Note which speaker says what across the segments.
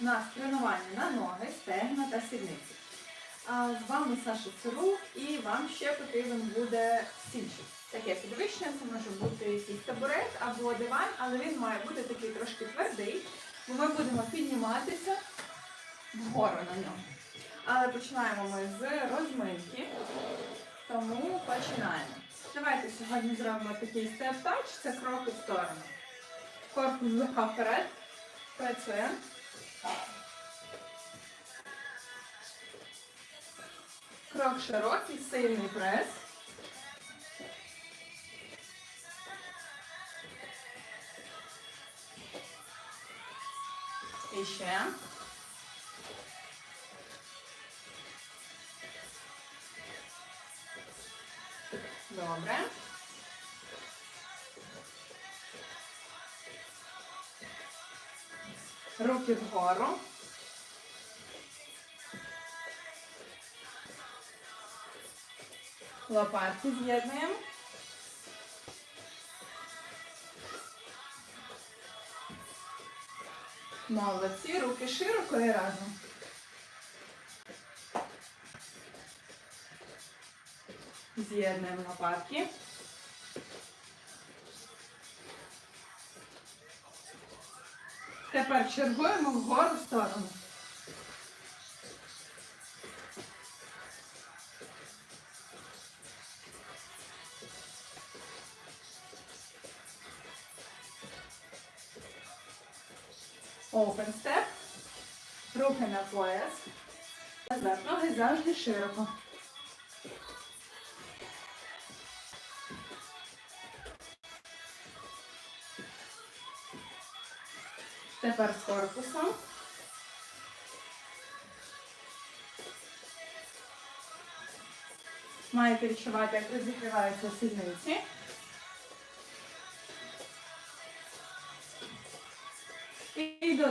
Speaker 1: У нас тренування на ноги, стегна та сідниці. А з вами Саша Цирук і вам ще потрібен буде стільчик. Таке підвищення, це може бути якийсь табурет або диван, але він має бути такий трошки твердий, бо ми будемо підніматися вгору на ньому. Але починаємо ми з розминки, тому починаємо. Давайте сьогодні зробимо такий степ-тач, це кроки в сторону. Корпус вперед. Працюємо. Крок широкий, сильний прес. І ще. Добре. Руки вгору. Лопатки з'єднуємо. Молодці, руки широко і разом. З'єднуємо лопатки. Тепер чергуємо вгору сторону. Open step. Руки на пояс. Назад. Ноги завжди широко. Тепер з корпусом. Маєте відчувати, як розігріваються сідниці.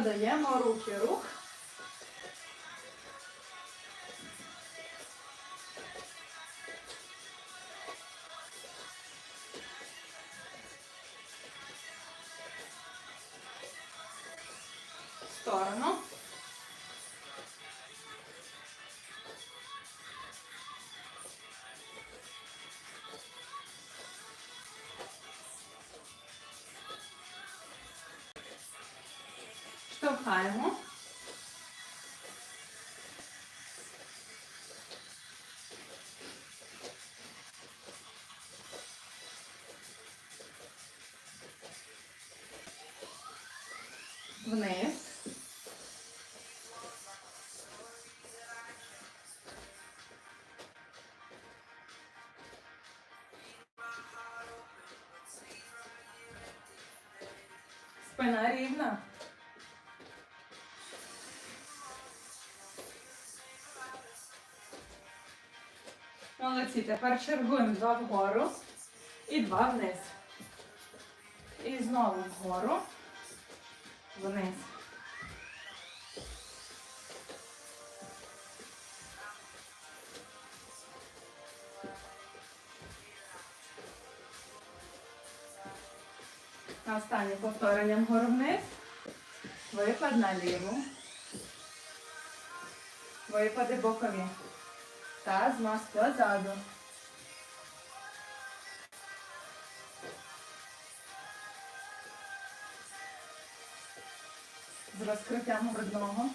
Speaker 1: Додаємо руки рух. Вниз. Спина рівна. Молодці. Тепер чергуємо два вгору і два вниз. І знову вгору, вниз. Останнє повторення вгору вниз. Випад на ліву. Випади бокові. Та змаз позаду. З розкриттям грудного.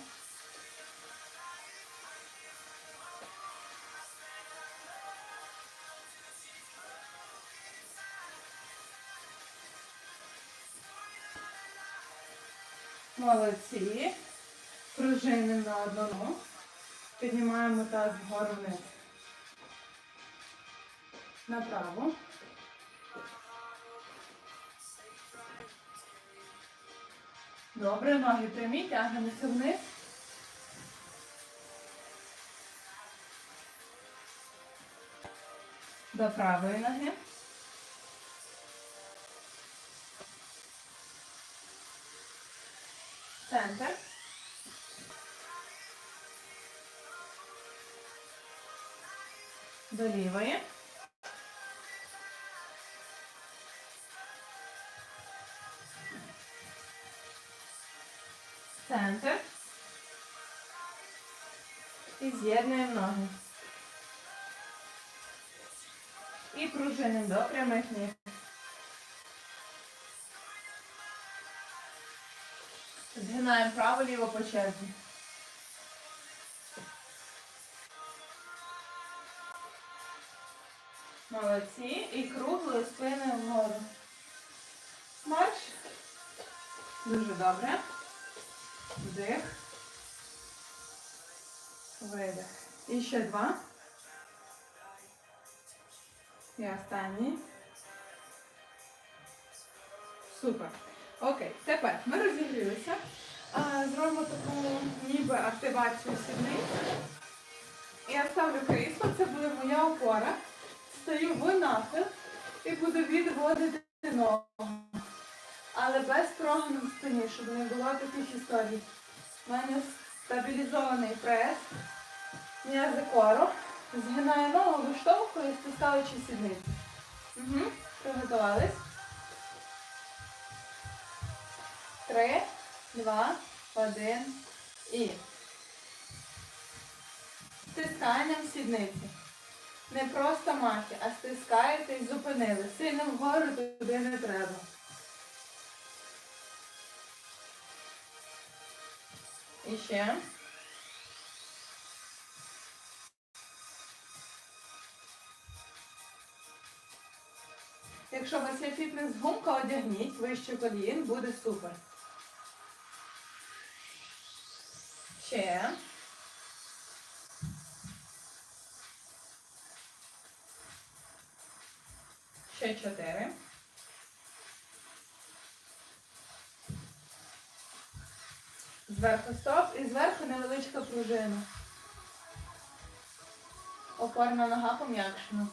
Speaker 1: Молодці. Пружини на одному. Піднімаємо таз вгору вниз. Направо. Добре, ноги прямі, тягнемося вниз. До правої ноги. Центр. До лівої. З'єднуємо ноги. І пружинимо до прямих ніг. Згинаємо право-ліво по черзі. Молодці. І круглою спиною вгору. Марш. Дуже добре. Вдих. Видих. І ще два. І останній. Супер. Окей, тепер ми розігрілися. Зробимо таку ніби активацію сідниць. Я ставлю крісло, це буде моя опора. Стою в нахил і буду відводити ногу. Але без прогину в спині, щоб не було таких історій. У мене стабілізований прес, м'язи кору. Згинаю ногу, виштовхую, стискаючи сідницю. Угу. Приготувались. Три, два, один і. Стисканням сідниці. Не просто махи, а стискаєте і зупинили. Сильно вгору туди не треба. І ще. Якщо у вас є фітнес-гумка, одягніть вище колін, буде супер. Ще. Ще чотири. Зверху стоп і зверху невеличка пружина. Опорна нога пом'якшена.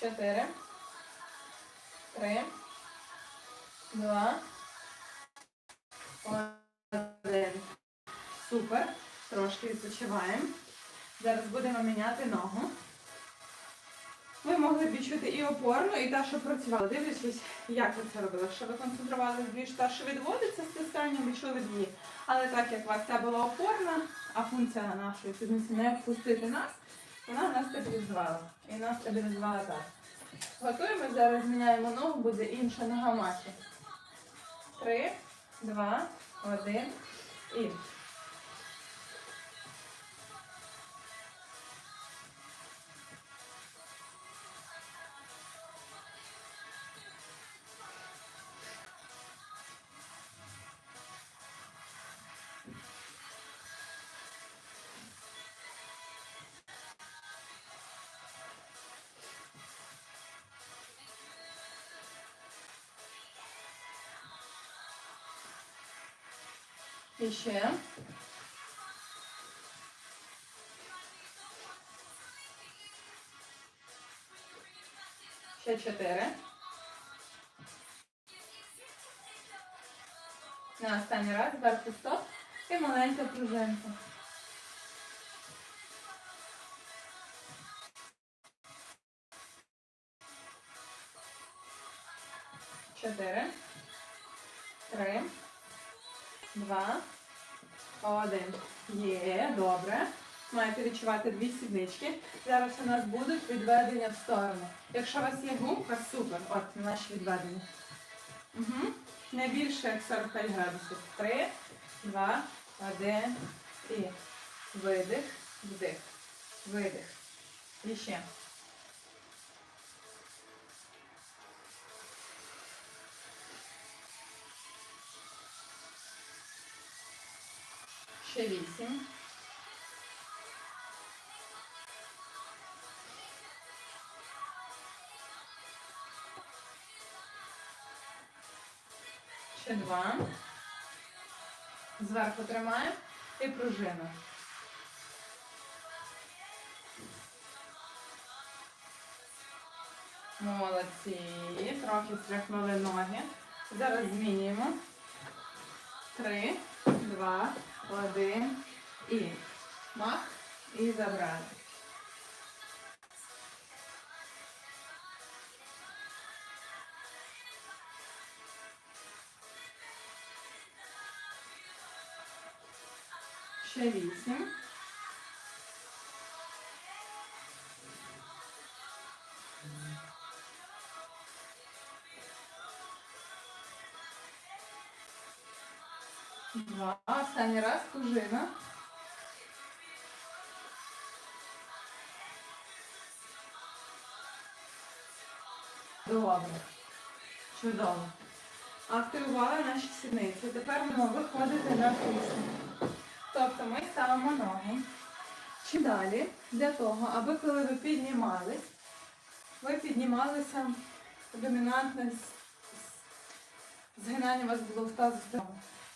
Speaker 1: Чотири. Три. Два. Один. Супер. Трошки відпочиваємо. Зараз будемо міняти ногу. Ви могли б відчути і опорну, і та, що працювала. Дивлячись, як ви це робили. Якщо ви концентрувалися більш та, що відводиться стисканням, відчули б її. Але так як у вас ця була опорна, а функція нашої сідниці не впустити нас, вона нас стабілізувала. І нас стабілізувала так. Готуємо, зараз міняємо ногу, буде інша нога Маші. Три, два, один і. Ще. Ще чотири. На останній раз зверху стоп і маленьку пружинка. Один. Є, добре. Маєте відчувати дві сіднички. Зараз у нас будуть відведення в сторону. Якщо у вас є гумка, супер. От наші відведення. Угу. Не більше як 45 градусів. Три, два, один і видих, вдих, видих. І ще. Ще вісім. Ще два. Зверху тримаємо і пружина. Молодці. Трохи стряхнули ноги. Зараз змінюємо. Три, два, один і мах і забрали. Ще вісім. Два. Останній раз пружина. Добре. Чудово. Активували наші сідниці. Тепер ми виходити на крісло. Тобто ми ставимо ноги. Чи далі для того, аби коли ви піднімались, ви піднімалися домінантне згинання у вас було в тазу.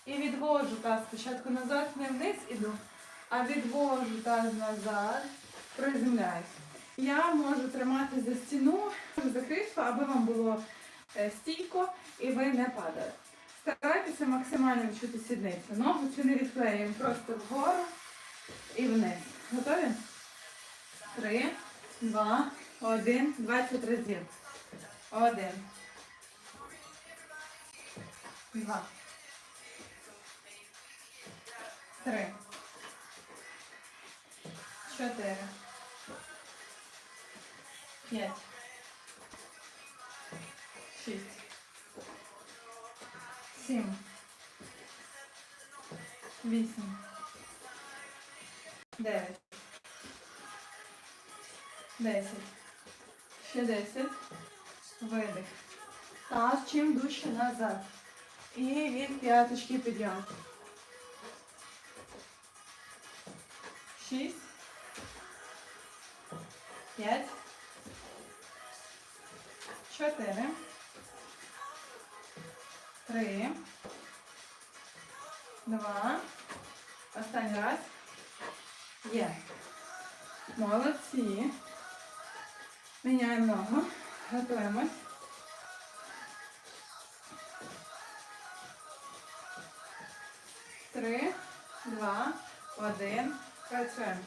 Speaker 1: І відвожу таз спочатку назад, не вниз іду, а відвожу таз назад, приземляюсь. Я можу тримати за стіну, за крісло, аби вам було е, стійко і ви не падали. Старайтеся максимально відчути сідницю. Ногу цю не відклеюємо просто вгору і вниз. Готові? Три, два, один, двадцять разів. Один. Два. Три. Чотири. П'ять. Шість. Сім. Вісім. Дев'ять. Десять. Ще десять. Видих. Таз чим дужче назад. І від п'яточки підйом. Шість. П'ять. Чотири. Три. Два. Останній раз. Є. Молодці. Міняємо ногу. Готуємось. Три, два, один. Працюємо.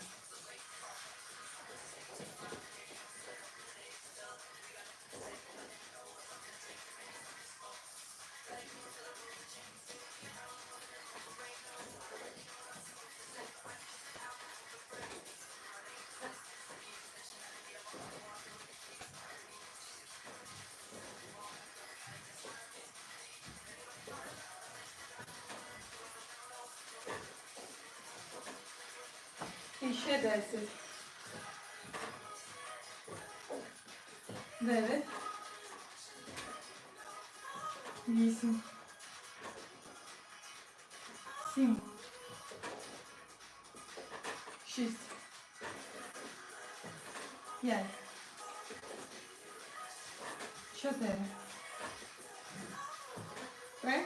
Speaker 1: 10. 9. 8. 7. 6. 5. 4. 3.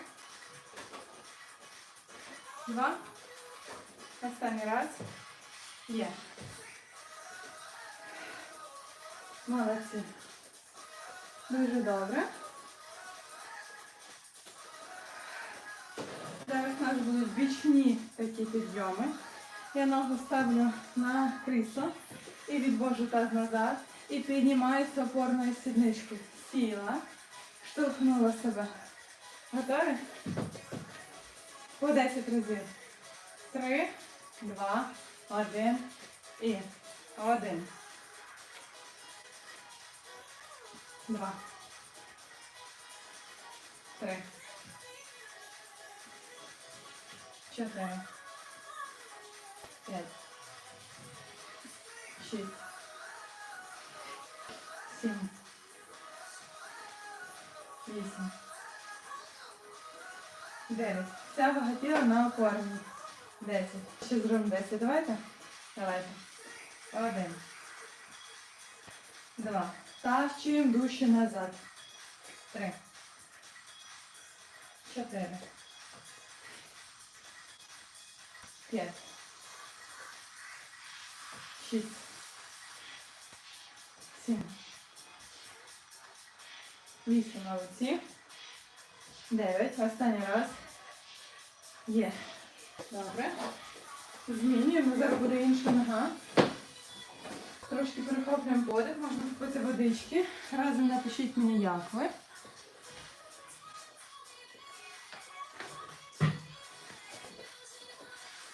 Speaker 1: 2. Останній раз. Є. Молодці. Дуже добре. Зараз у нас будуть бічні такі підйоми. Я ногу ставлю на крісло і відвожу таз назад. І піднімаюся опорною сідничкою. Сіла, штовхнула себе. Готові? По 10 разів. Три, два, один і один. Два. Три. Чотири. П'ять. Шість. Сім. Вісім. Дев'ять. Вся вагатіла на опорні. Десять. Ще зробимо десять. Давайте? Давайте. Один. Два. Тащуємо дужче назад. Три. Чотири. П'ять. Шість. Сім. Вісім молодці. Дев'ять. Останній раз. Є. Добре. Змінюємо. Зараз буде інша нога. Трошки перехоплюємо подих, можна купити водички. Разом напишіть мені, як ви.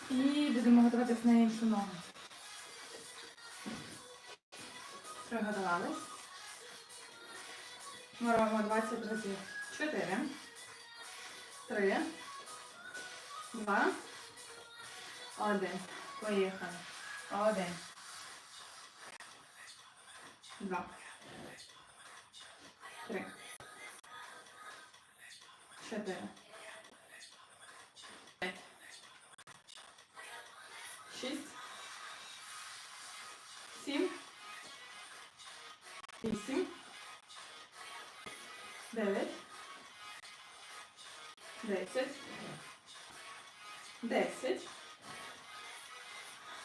Speaker 1: І будемо готуватись на іншу ногу. Приготувались. Ми робимо 20 разів. 4, 3, 2, 1. Поїхали. Один. Два. Три. Чотири. П'ять. Шість. Сім. Вісім. Дев'ять. Десять. Десять.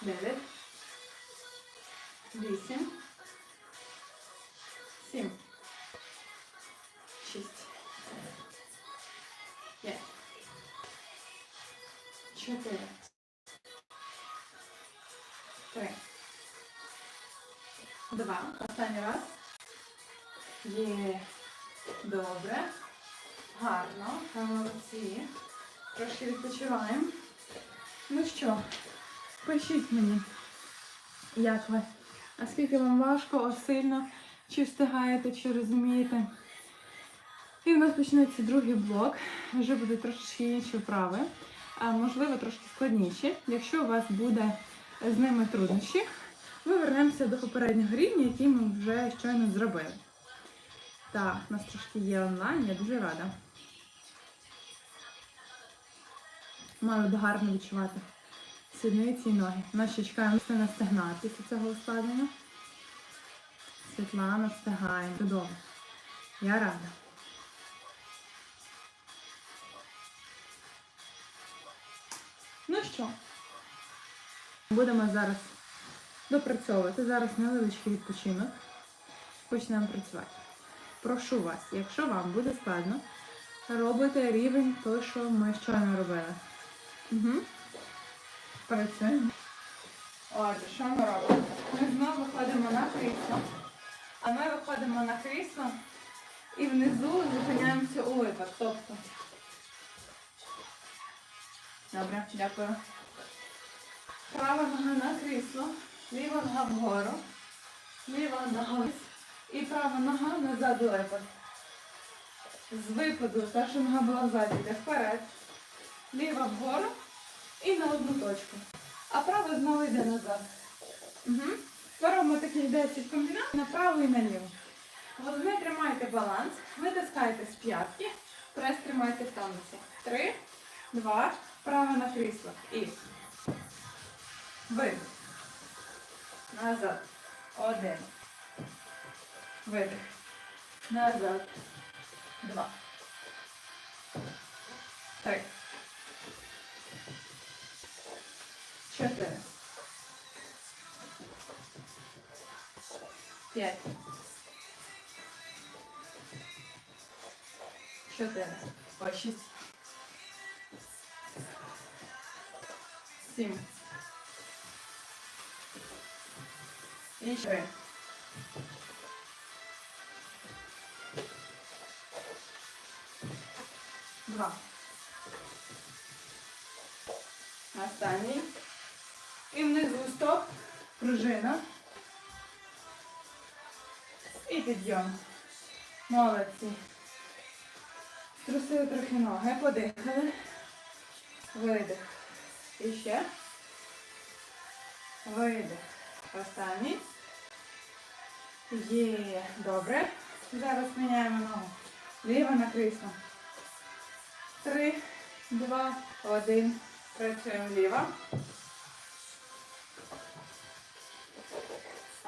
Speaker 1: Дев'ять. Вісім. Сім. Шість. П'ять. Чотири. Три. Два. Останній раз. Є. Добре. Гарно. Молодці. Трошки відпочиваємо. Ну мені, як ви. А скільки вам важко, сильно, чи встигаєте, чи розумієте. І в нас почнеться другий блок. Вже будуть трошечки інші вправи, а можливо трошки складніші. Якщо у вас буде з ними труднощі, ми вернемося до попереднього рівня, який ми вже щойно зробили. Так, у нас трошки є онлайн, я дуже рада. Маю гарно відчувати сідниці і ноги. Ще чекаємо на стегна після цього ускладнення. Світлана встигаємо додому. Я рада. Ну що, будемо зараз допрацьовувати. Зараз невеличкий відпочинок. Почнемо працювати. Прошу вас, якщо вам буде складно, робите рівень той, що ми щойно робили. Угу. Працюємо. Отже, що ми робимо? Ми знову виходимо на крісло. А ми виходимо на крісло і внизу зупиняємося у випад. Тобто. Добре, дякую. Права нога на крісло, ліва нога вгору, ліва нога вниз і права нога назад у випад. З випаду, та нога була ззаді, йде вперед, ліва вгору і на одну точку. А права знову йде назад. Угу. Робимо таких 10 комбінацій направо і наліво. Головне тримайте баланс, витискайте з п'ятки, прес тримайте в тонусі. Три, два, право на крісло. І видих. Назад. Один. Видих. Назад. Два. Три. Чотири. П'ять. Чотири. Ой, шість. Сім. І три. Два. Останній. І внизу стоп, пружина. І підйом. Молодці. Струсили трохи ноги, подихали. Видих. І ще. Видих. Останній. Є. Добре. Зараз міняємо ногу. Ліва на крісло. Три, два, один. Працюємо ліво.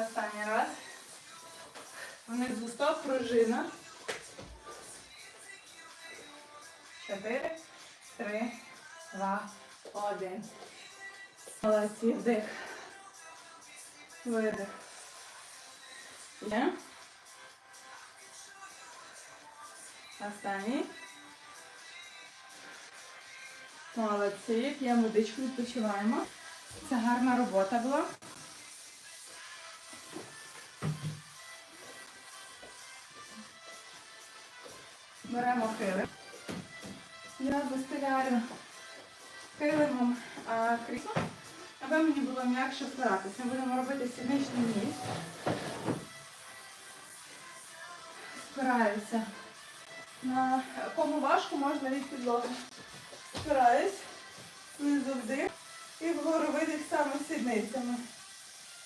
Speaker 1: Останній раз. Внизу стоп, пружина. Чотири, три, два, один. Молодці, вдих. Видих. Є. Останній. Молодці. П'ємо водичку, відпочиваємо. Це гарна робота була. Беремо килим. Я застеляю килимом крісло, аби мені було м'якше впиратися. Ми будемо робити сідничний ніс. Спираюся. На кому важко можна від підлоги. Спираюсь, внизу вдих і вгору видих саме сідницями.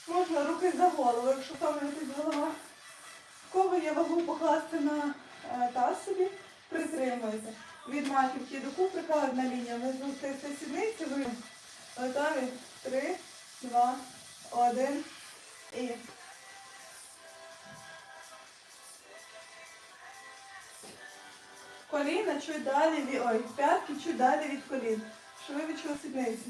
Speaker 1: Можна руки за голову, якщо втомлюєтесь голова. В кого є вагу покласти на таз собі, притримуєте. Від маківки до куприка одна лінія. Внизу стисне сідниці, ви готові. Три, два, один і. Коліна чуть далі, від- ой, п'ятки чуть далі від колін. Щоб ви відчули сідниці.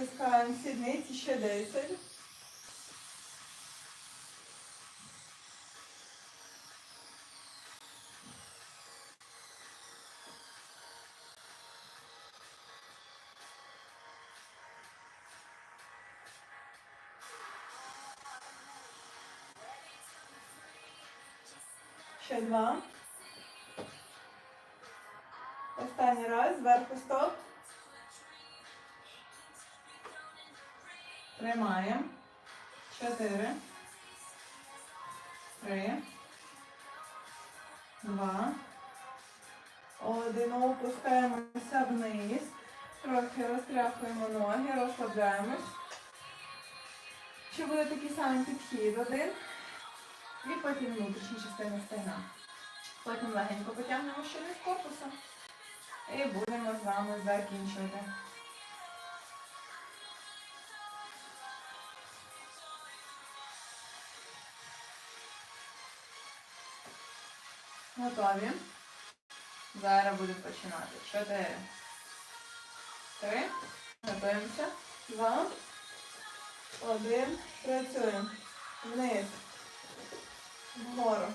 Speaker 1: Стискаємо сідниці ще 10. Ще два. Останній раз. Зверху стоп. Тримаємо. Чотири. Три. Два. Один. Опускаємося вниз. Трохи розтряхуємо ноги, розслабляємось. Ще буде такий самий підхід. Один. І потім внутрішня частина стегна. Потім легенько потягнемо ще з корпусу. І будемо з вами закінчувати. Готові. Зараз будемо починати. Чотири. Три. Готуємося. Два. Один. Працюємо. Вниз. Вгору.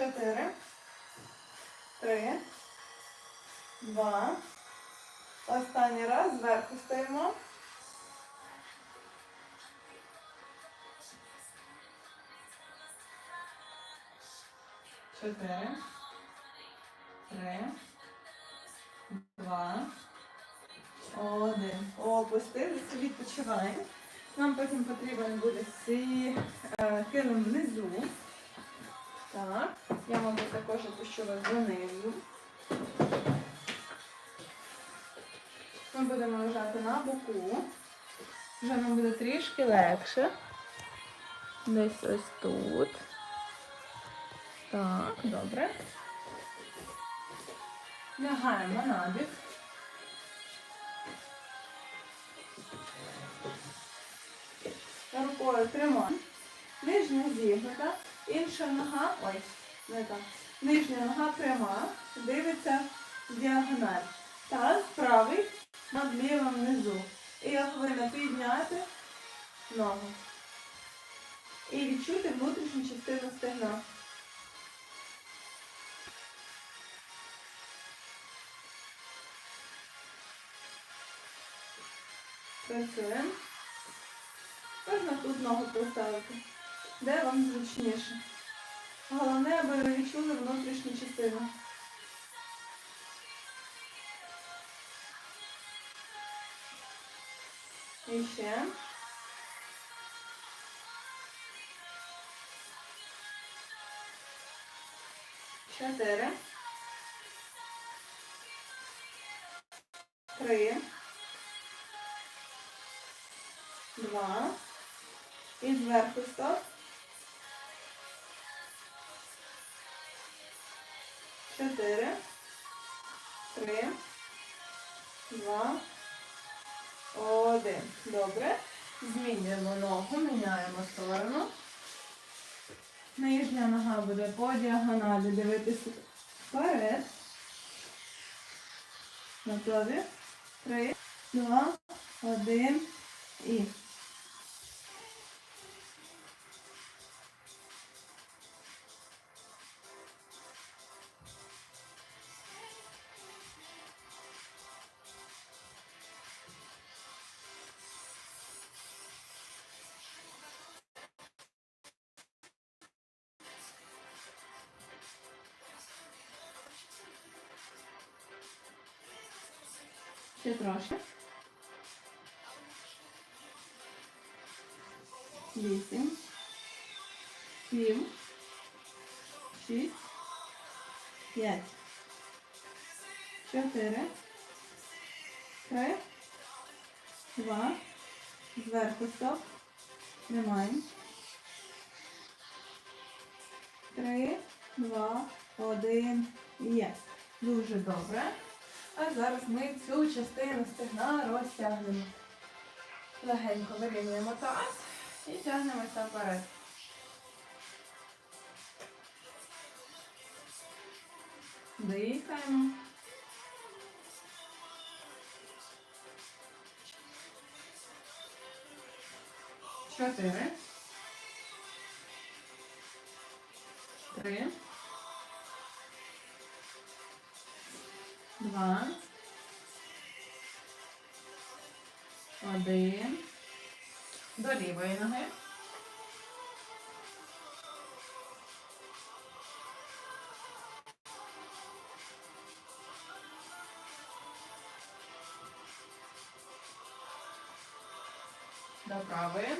Speaker 1: Чотири. Три. Два. Останній раз зверху стоїмо. Чотири. Три. Два. Один. Опустилися, відпочиваємо. Нам потім потрібен буде цей е, килим внизу. Так, я, мабуть, також опущу вас донизу. Ми будемо лежати на боку. Вже нам буде трішки легше. Десь ось тут. Так, добре. Лягаємо на бік. Рукою тримаємо. Нижня зігнута. Інша нога, ой, не так. Нижня нога пряма, дивиться діагональ. Таз правий над лівим внизу. І я повинна підняти ногу. І відчути внутрішню частину стегна. Працюємо. Можна тут ногу поставити. Де вам зручніше. Головне, аби ви відчули внутрішню частину. І ще. Чотири. Три. Два. І зверху стоп. Чотири. Три. Два. Один. Добре. Змінюємо ногу, міняємо сторону. Нижня нога буде по діагоналі дивитися вперед. Готові? Три, два, один і. Три. Два. Зверху стоп. Тримаємо. Три, два, один. Є. Дуже добре. А зараз ми цю частину стегна розтягнемо. Легенько вирівнюємо таз і тягнемося вперед. Дихаємо. Чотири. Три. Два. Один. До лівої ноги. До правої.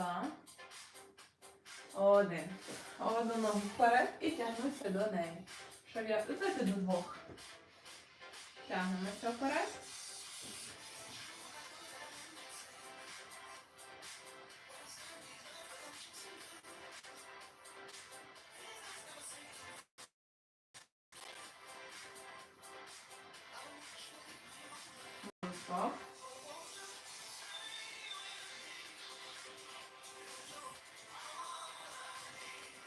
Speaker 1: Два. Один. Одну ногу вперед і тягнуся до неї. Щоб я Давайте до двох. Тягнемося вперед.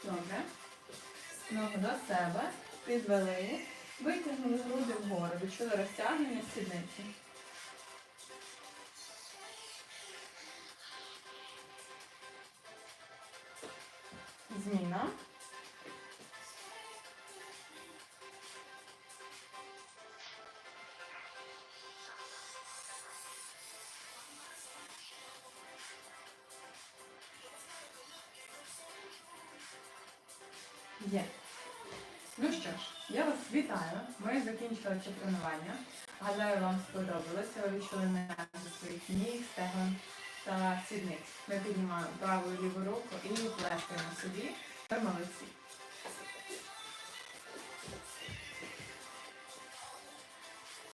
Speaker 1: Добре. Ногу до себе. Підвели. Витягнули груди вгору. Відчули розтягнення сідниці. Зміна. Закінчили тренування. Гадаю, вам сподобалося. Ви відчули м'язи своїх ніг, стегон та сідниць. Ми піднімаємо праву і ліву руку і плескаємо собі.